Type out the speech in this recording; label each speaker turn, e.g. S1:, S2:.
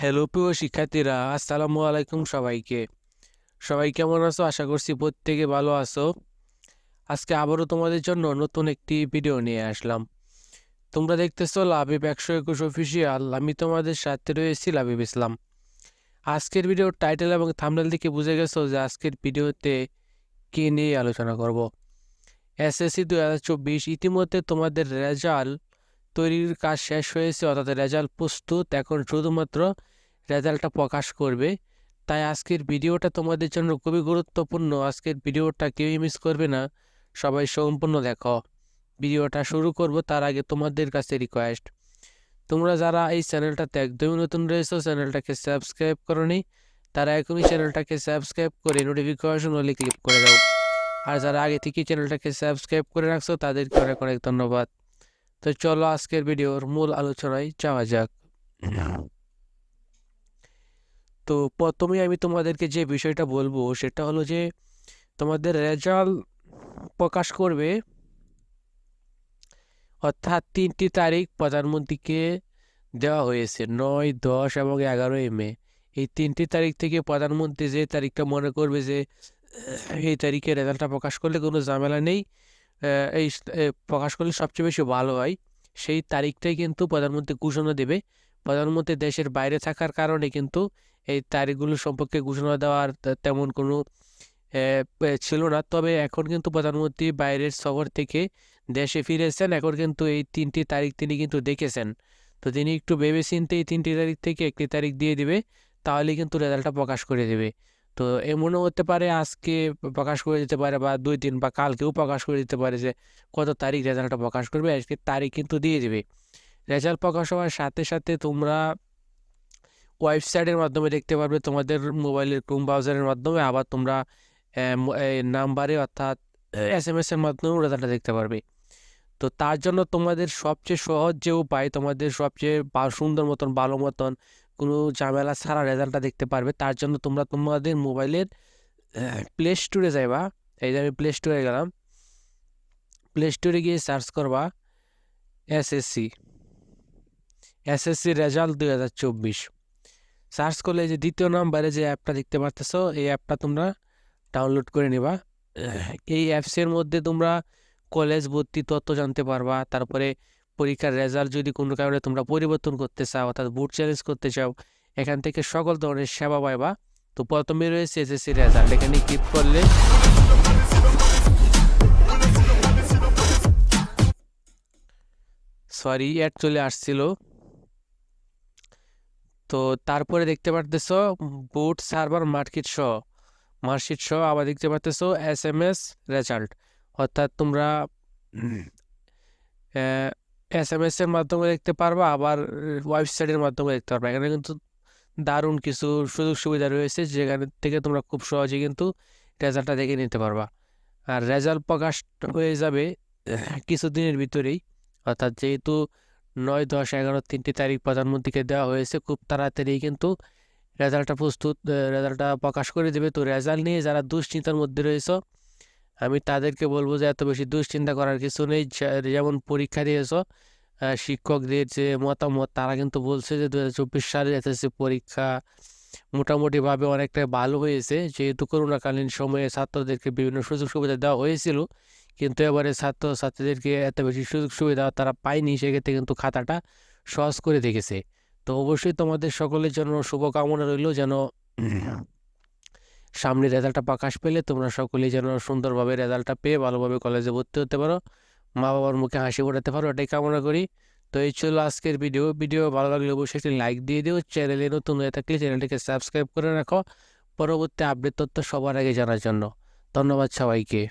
S1: Hello প্রিয় শিক্ষার্থীরা, আসসালামু আলাইকুম সবাইকে। সবাই কেমন আছো? আশা করছি প্রত্যেকে ভালো আছো। আজকে আবারও তোমাদের জন্য নতুন একটি ভিডিও নিয়ে আসলাম। তোমরা দেখতেছো লাবিব একশো একুশ অফিসিয়াল আমি তোমাদের সাথে রয়েছি লাভিব ইসলাম। আজকের ভিডিওর টাইটেল এবং থামনেল থেকে বুঝে গেছো যে আজকের ভিডিওতে কে নিয়ে আলোচনা করব। এসএসসি দু হাজার চব্বিশ ইতিমধ্যে তোমাদের রেজাল্ট তৈরির কাজ শেষ হয়েছে, অর্থাৎ রেজাল্ট প্রস্তুত। এখন শুধুমাত্র রেজাল্টটা প্রকাশ করবে। তাই আজকের ভিডিওটা তোমাদের জন্য খুবই গুরুত্বপূর্ণ। আজকের ভিডিওটা কেউই মিস করবে না। সবাই সম্পূর্ণ দেখো। ভিডিওটা শুরু করব তার আগে তোমাদের কাছে রিকোয়েস্ট তোমরা যারা এই চ্যানেলটাতে একদমই নতুন রয়েছো, চ্যানেলটাকে সাবস্ক্রাইব করনি, তারা এখনই চ্যানেলটাকে সাবস্ক্রাইব করে নোটিফিকেশন হলে ক্লিক করে দাও। আর যারা আগে থেকেই চ্যানেলটাকে সাবস্ক্রাইব করে রাখছো, তাদেরকে অনেক অনেক ধন্যবাদ। তো চলো আজকের ভিডিওর মূল আলোচনায় যাওয়া যাক। তো প্রথমেই আমি তোমাদেরকে যে বিষয়টা বলব, সেটা হলো যে তোমাদের রেজাল্ট প্রকাশ করবে অর্থাৎ তিনটি তারিখ প্রধানমন্ত্রীকে দেওয়া হয়েছে, নয়, দশ এবং এগারোই মে। এই তিনটি তারিখ থেকে প্রধানমন্ত্রী যে তারিখটা মনে করবে যে এই তারিখে রেজাল্টটা প্রকাশ করলে কোনো ঝামেলা নেই। এই প্রকাশ করলে সবচেয়ে বেশি ভালো হয়। সেই তারিখটাই কিন্তু প্রধানমন্ত্রী ঘোষণা দেবে। প্রধানমন্ত্রী দেশের বাইরে থাকার কারণে কিন্তু এই তারিখগুলো সম্পর্কে ঘোষণা দেওয়ার তেমন কোনো ছিল না। তবে এখন কিন্তু প্রধানমন্ত্রী বাইরের শহর থেকে দেশে ফিরেছেন এখন কিন্তু এই তিনটি তারিখ তিনি কিন্তু দেখেছেন। তো তিনি একটু ভেবে চিনতে এই তিনটি তারিখ থেকে একটি তারিখ দিয়ে দিবে, তাহলে কিন্তু রেজাল্টটা প্রকাশ করে দেবে। তো এমনও হতে পারে আজকে প্রকাশ করে দিতে পারে বা দুই দিন বা কালকেও প্রকাশ করে দিতে পারে যে কত তারিখ রেজাল্টটা প্রকাশ করবে, আজকে তারিখ কিন্তু দিয়ে দেবে। রেজাল্ট প্রকাশ হওয়ার সাথে সাথে তোমরা ওয়েবসাইটের মাধ্যমে দেখতে পারবে, তোমাদের মোবাইলের ক্রোম ব্রাউজারের মাধ্যমে আবার তোমরা নাম্বারে অর্থাৎ এস এম এস এর মাধ্যমেও রেজাল্টটা দেখতে পারবে। তো তার জন্য তোমাদের সবচেয়ে সহজ যে উপায়, তোমাদের সবচেয়ে সুন্দর মতন, ভালো মতন কোনো ঝামেলা ছাড়া রেজাল্টটা দেখতে পারবে। তার জন্য তোমরা তোমাদের মোবাইলের প্লে স্টোরে যাইবা। এই যে আমি প্লে স্টোরে গেলাম। প্লে স্টোরে গিয়ে সার্চ করবা এসএসসি এসএসসি রেজাল্ট দুই হাজার চব্বিশ। সার্চ করলে যে দ্বিতীয় নাম্বারে যে অ্যাপটা দেখতে পাচ্ছ এই অ্যাপটা তোমরা ডাউনলোড করে নিবা। এই অ্যাপসের মধ্যে তোমরা কলেজ ভর্তি তথ্য জানতে পারবা। তারপরে পরীক্ষার রেজাল্ট যদি কোনো কারণে তোমরা পরিবর্তন করতে চাও অর্থাৎ বুট চ্যালেঞ্জ করতে চাও এখান থেকে সকল ধরনের সেবা পাইবা। তো প্রথমে রয়েছে এসএসসি রেজাল্ট এখানে ক্লিক করলে সরি অ্যাড চলে আসছিল। তো তারপরে দেখতে পারতেছ বুট সার্ভার মার্কেট সহ মার্কশিট সহ আবার দেখতে পারতেছ এস এম এস রেজাল্ট অর্থাৎ তোমরা এস এম এস এর মাধ্যমে দেখতে পারবা, আবার ওয়েবসাইটের মাধ্যমে দেখতে পারবা। এখানে কিন্তু দারুণ কিছু সুযোগ সুবিধা রয়েছে, যেখান থেকে তোমরা খুব সহজে কিন্তু রেজাল্টটা দেখে নিতে পারবা। আর রেজাল্ট প্রকাশ হয়ে যাবে কিছুদিনের ভিতরেই। অর্থাৎ যেহেতু নয়, দশ, এগারো, তিনটি তারিখ প্রধানমন্ত্রীকে দেওয়া হয়েছে, খুব তাড়াতাড়ি কিন্তু রেজাল্টটা প্রস্তুত রেজাল্টটা প্রকাশ করে দেবে। তো রেজাল্ট নিয়ে যারা দুশ্চিন্তার মধ্যে রয়েছে আমি তাদেরকে বলব যে এত বেশি দুশ্চিন্তা করার কিছু নেই। যেমন পরীক্ষা দিয়েছ শিক্ষকদের যে মতামত, তারা কিন্তু বলছে যে দু হাজার চব্বিশ সালে এসএসসি পরীক্ষা মোটামুটিভাবে অনেকটাই ভালো হয়েছে। যেহেতু করোনাকালীন সময়ে ছাত্রদেরকে বিভিন্ন সুযোগ সুবিধা দেওয়া হয়েছিল, কিন্তু এবারে ছাত্র ছাত্রীদেরকে এত বেশি সুযোগ সুবিধা তারা পায়নি, সেক্ষেত্রে কিন্তু খাতাটা সহজ করে দেখেছে তো অবশ্যই তোমাদের সকলের জন্য শুভকামনা রইল, যেন সামনে রেজাল্টটা প্রকাশ পেলে তোমরা সকলেই যেন সুন্দরভাবে রেজাল্টটা পেয়ে ভালোভাবে কলেজে ভর্তি হতে পারো। মা বাবার মুখে হাসি ফোটাতে পারো, এটাই কামনা করি। তো এই ছিল আজকের ভিডিও ভিডিও ভালো লাগলে অবশ্যই একটি লাইক দিয়ে দিও। চ্যানেলে নতুন হয়ে থাকলে চ্যানেলটিকে সাবস্ক্রাইব করে রাখো। পরবর্তী আপডেট তথ্য সবার আগে জানার জন্য। ধন্যবাদ সবাইকে।